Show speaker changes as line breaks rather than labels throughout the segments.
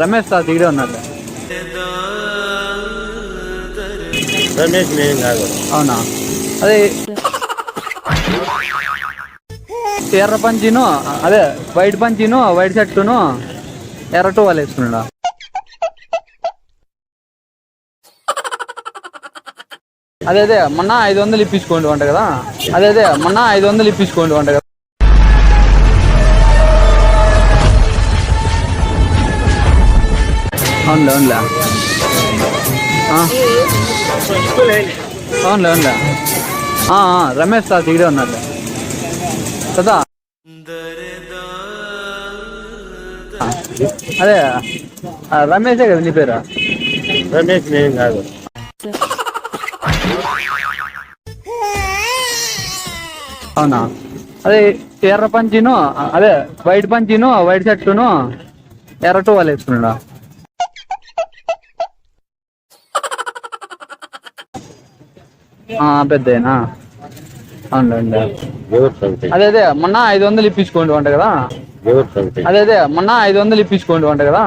రమేష్ తాత ఇక్కడే ఉన్నాడు.
రమేష్ నేను కాదు.
అవునా? అదే ఎర్ర పంచిను అదే వైట్ పంచిను వైట్ షర్టును ఎర్ర టూవాలు వేసుకున్నాడా? అదే అదే మొన్న ఐదు వందలు ఇప్పించుకోండి వంట కదా. అదే అదే మొన్న ఐదు వందలు ఇప్పించుకోండి వంట కదా. అవునులే అవునులే ఆ. అవునులే రమేష్ తాత ఇక్కడే ఉన్నాడు కదా అదే రమేషే కదా నీ పేరు
రమేష్ నేను కాదు
అవునా? అదే ఎర్ర పంచిను అదే వైట్ పంచిను వైట్ షర్టును ఎర్ర టూవాలు వేసుకున్నాడా ఆ, పెద్దయినా?
సంగతి
అదే అదే మొన్న ఐదు వందలు ఇప్పించుకోండి వంట కదా? అదే అదే మొన్న ఐదు వందలు ఇప్పించుకోండి వంట కదా?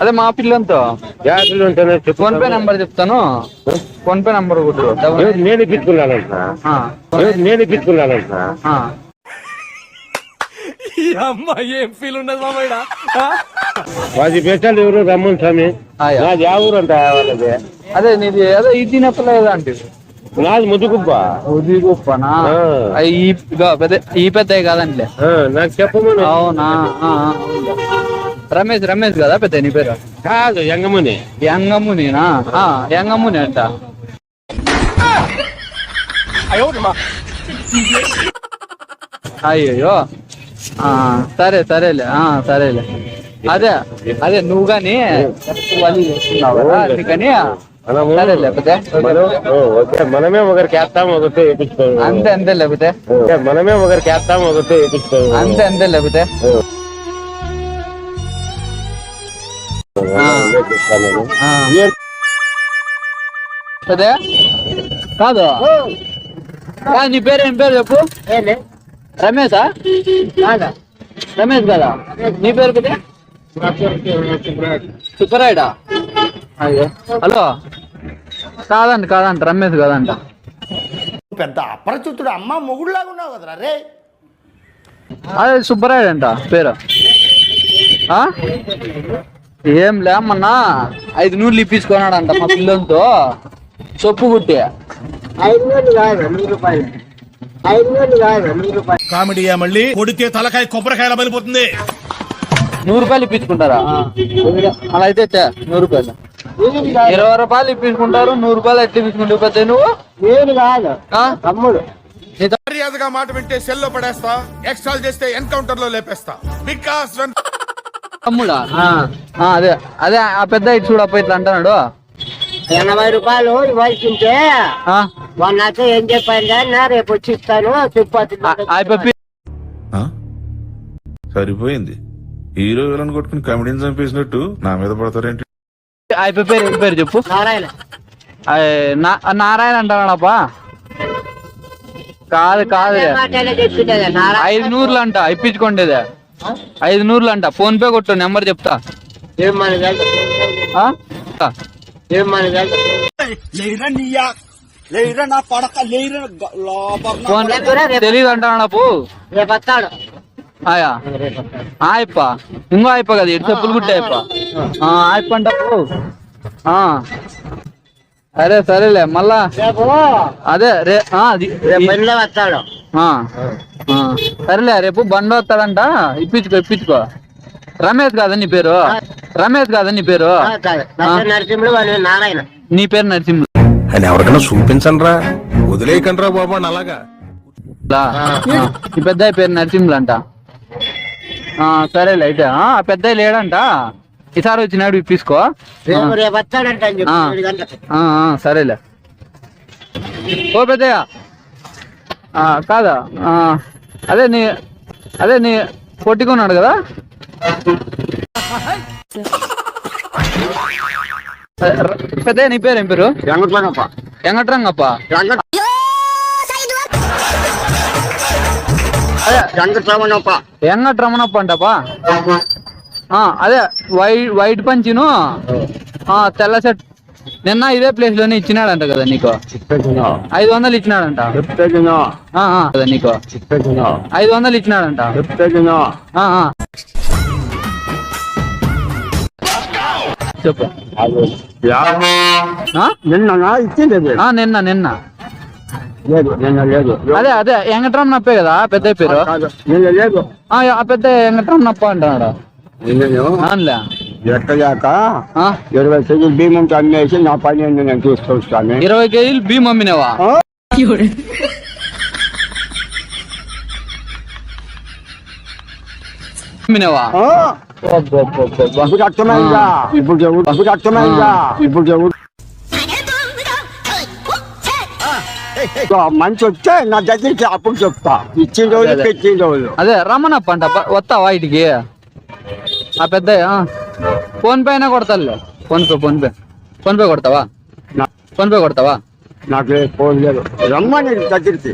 అదే మా పిల్లలతో
జాగ్రత్తలు ఉంటేనే చెప్పు
ఫోన్ పే నంబర్ చెప్తాను. ఫోన్ పే నంబర్ కొట్టు
ఎవరు నేను ఇప్పించుకున్నానంట. ఎవరు నేను ఇప్పించుకున్నానంట
ఆ.
పది పేసాలు ఎవరు? రమ్మని స్వామి.
ఆయా.
నాది ఆ ఊరు అంట వాళ్ళది.
అదే నీది అదే ఈ తినప్పలేదు అంటే
నాది ముద్దుగుబ్బ
ఉది గొప్పనా ఈ ఇగో పెద్ద ఈ పెద్ద కాదండి
ఆ, నాకు చెప్పమని.
అవునా? ఆ, ఆ. రమేష్ రమేష్ కదా పెద్ద నీ పేరు?
కాదు ఎంగమని
యంగమునినా? ఆ, యంగముని అంట. అయ్యో సరే సరేలే. సరేలే. అదే అదే నువ్వు కానీ అందుకని
మనము ఒకరికి వేస్తాం ఒకరితో వేపించుకోము
అంతే అంతే లేకపోతే?
మనమే ఒకరికి వేస్తాం ఒకరితో వేపించుకోము
అంతే అంతే లేకపోతే? కాదు, నీ పేరు ఏం పేరు చెప్పు? రమేశా? రమేష్ కదా నీ పేరు కదా సుబ్బరాయుడా? అయ్యో. హలో. కాదండి కాదంట రమేష్ కాదంట.
పెద్ద అపరిచితుడు అమ్మ మొగుడులాగా ఉన్నావు కదరా రే.
అదే సుబ్బరాయుడు అంట పేరు? ఏం లే మొన్న ఐదు నూర్లు ఇప్పించుకున్నాడంట మా పిల్లలతో. సొప్పు కుట్టి.
కామెడీయా మళ్ళీ? కొడితే తలకాయ కొబ్బరికాయల బలిపోతుంది
నూరు రూపాయలు ఇప్పించుకుంటారా? అలా అయితే నూరు రూపాయలు. ఇరవై రూపాయలు ఇప్పించుకుంటారు నూరు రూపాయలు ఎట్లా ఇప్పించుకుంటావు పెద్ద నువ్వు?
నేను కాదు.
ఆ?
తమ్ముడు.
మర్యాదగా మాట వింటే సెల్లో పడేస్తా ఎక్స్ట్రాల్ చేస్తే ఎన్కౌంటర్లో లేపేస్తా. బికాస్
తమ్ముడా? ఆ, అదే అదే ఆ పెద్ద ఇటు చూడప్ప ఇట్లా అంటున్నాడు.
ఎనభై రూపాయలు ఇవ్వాల్సింటే నాతో ఏం చెప్పాను నా రేపు వచ్చి ఇస్తాను తిరుపతి?
సరిపోయింది. హీరో విలన్ కొట్టుకుని కమెడీని చంపేసినట్టు నా మీద పడతారేంటి?
ఆ పెప్పి పేరు చెప్పు.
నారాయణ.
నారాయణ అంటాడాపా కాదు కాదు. ఐదు నూర్లు అంట ఇప్పించుకోండి ఐదు నూర్లు అంట ఫోన్ పే కొట్టు నెంబర్ చెప్తా.
ఏం
తెలియదు అంటాడాపు
రేపు వస్తాడు.
ఆయా? ఆయప్ప ఇంకో ఆయప్ప కదా ఇటు చెప్పులు కుట్టే ఆయప్ప ఆ, ఆయప్ప. అరే సరేలే మళ్ళా. అదే రే
రేపు బండిలో వస్తాడు.
ఆ. ఆ. సరేలే రేపు బండి వస్తాడంట. ఇప్పించుకో ఇప్పించుకో. రమేష్ కాదా నీ పేరు? రమేష్ కాదా నీ పేరు?
నరసింహుడు వాడు నారాయణ.
నీ పేరు నరసింహ
అని ఎవరికైనా చూపించండి రా వదిలేయకండి రా బాబు అని అలాగా.
ఈ పెద్ద పేరు నరసింహులు అంట ఆ, సరేలే అయితే ఆ పెద్ద లేడంట. ఈసారి వచ్చినాడు ఇప్పించుకో. సరేలే. ఓ పెద్దయ్య. ఆ, కాదా? ఆ, అదే నీ అదే నీ కొట్టుకున్నాడు కదా? పెద్దయ్య నీ పేరు ఏం పేరు?
వెంకటరంగప్ప
వెంకట్రంగప్ప
వెంకటరమణప్ప
ఎంగ రమణప్ప అంటపా ఆ, అదే వైట్ వైట్ పంచిను. ఆ, తెల్ల సెట్ నిన్న ఇదే ప్లేస్లోనే ఇచ్చినాడంట కదా నీకు. ఐదు వందలు ఇచ్చినాడంట. కదా నీకు. ఐదు వందలు ఇచ్చినాడంట. చెప్పు?
నిన్న ఇచ్చింది
నిన్న అదే అదే వెంకటరమణప్పే కదా పెద్ద పేరు? ఆ, పెద్ద అంటున్నాడు. అవునులే.
ఎక్కడాక
ఆ,
ఇరవై కేజీలు భీమంతో అమ్మేసి నా పని ఏంది నేను చూసుకొస్తాను
ఇరవై కేజీలు భీమ్ అమ్మినవా? అమ్మినవా.
ఇప్పుడు అర్థమైందా ఇప్పుడు చెవు ఇప్పుడు అర్థమైందా ఇప్పుడు చెవు మంచి వస్తే నా దగ్గరికి అప్పుడు చెప్తా. ఇచ్చిన రోజు
అదే.
పెట్టిన రోజు.
అదే రమణప్ప అంట వస్తావా ఇటుకి? ఆ పెద్ద ఫోన్ పే అయినా కొడతాలే. PhonePe PhonePe. ఫోన్ పే కొడతావా?
నా-
ఫోన్ పే కొడతావా?
నాకు ఫోన్ లేదు. రమ్మని దగ్గరికి.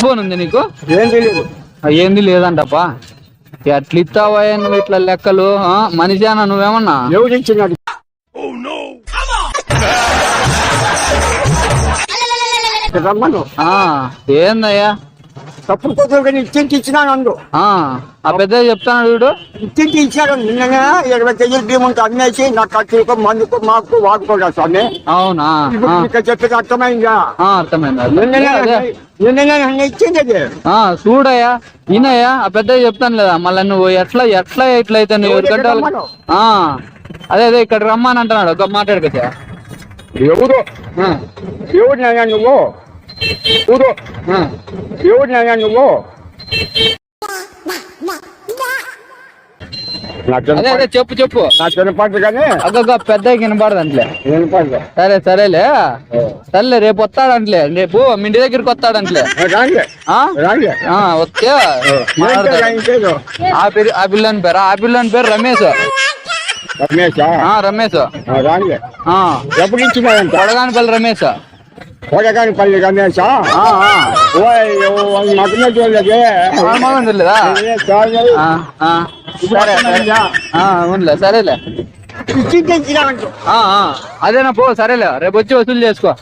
ఫోన్ ఉంది నీకు?
ఏం తెలియదు
ఏంది లేదంటప్పా. ఎట్లా ఇస్తావా నువ్వు ఇట్లా లెక్కలు ఆ, మనిషేనా నువ్వేమన్నా?
రమ్మను
ఏందయ్యా?
తప్పుడు కూతురు కానీ ఇచ్చింటి ఇచ్చినాను అందు
ఆ, ఆ పెద్ద చెప్తాను చూడు.
ఇచ్చింటి ఇచ్చాడు నిన్ననే ఇరవై కేజీలు భీమంతో అమ్మేసి నా ఖర్చులకు మందుకు మాకు వాడుకోగా స్వామి?
అవునా?
ఇప్పుడు
ఆ,
చెప్పేది అర్థమైందా?
ఆ, అర్థమైంది
నిన్ననే
అదే.
నిన్ననే నన్ను ఇచ్చింది అది.
ఆ చూడయ్యా ఈయనయ్యా ఆ పెద్ద చెప్తాను లేదా మళ్ళీ నువ్వు ఎట్లా ఎట్లా ఎట్లా అయితే నువ్వు
ఎవరు రమ్మను?
ఆ అదే అదే ఇక్కడ రమ్మని అంటున్నాడు ఒక మాట్లాడుకోచ్చా
ఎవరు? ఎవరు నాయన నువ్వు? ఎవరు ఎవరు నాయన నువ్వు?
అదే చెప్పు చెప్పు.
నా చిన్నపాటి కానీ
అగ్గ పెద్ద
వినపడదు.
సరే సరేలే. సర్లే రేపు వస్తాడంట్లే. రేపు మీ ఇంటి దగ్గరికి వస్తాడంట్లే. వస్తే ఆ? పేరు ఆ పిల్లని పేరు ఆ పిల్లని పేరు రమేష్.
రమేష్?
రమేష్.
ఎప్పుడు ఇచ్చినాడంట
కొడగానిపల్లి రమేష్.
కోడగాని పల్లి రమేష్
ఆ, ఆ.
మగనే చూడలేదే
ఆ, మగం తెలియదా
చాలు.
ఆ, ఆ. సరే సరే. ఆ, అవునులే సరేలే. అదేనా పో సరేలే. రేపు వచ్చి వసూలు చేసుకో.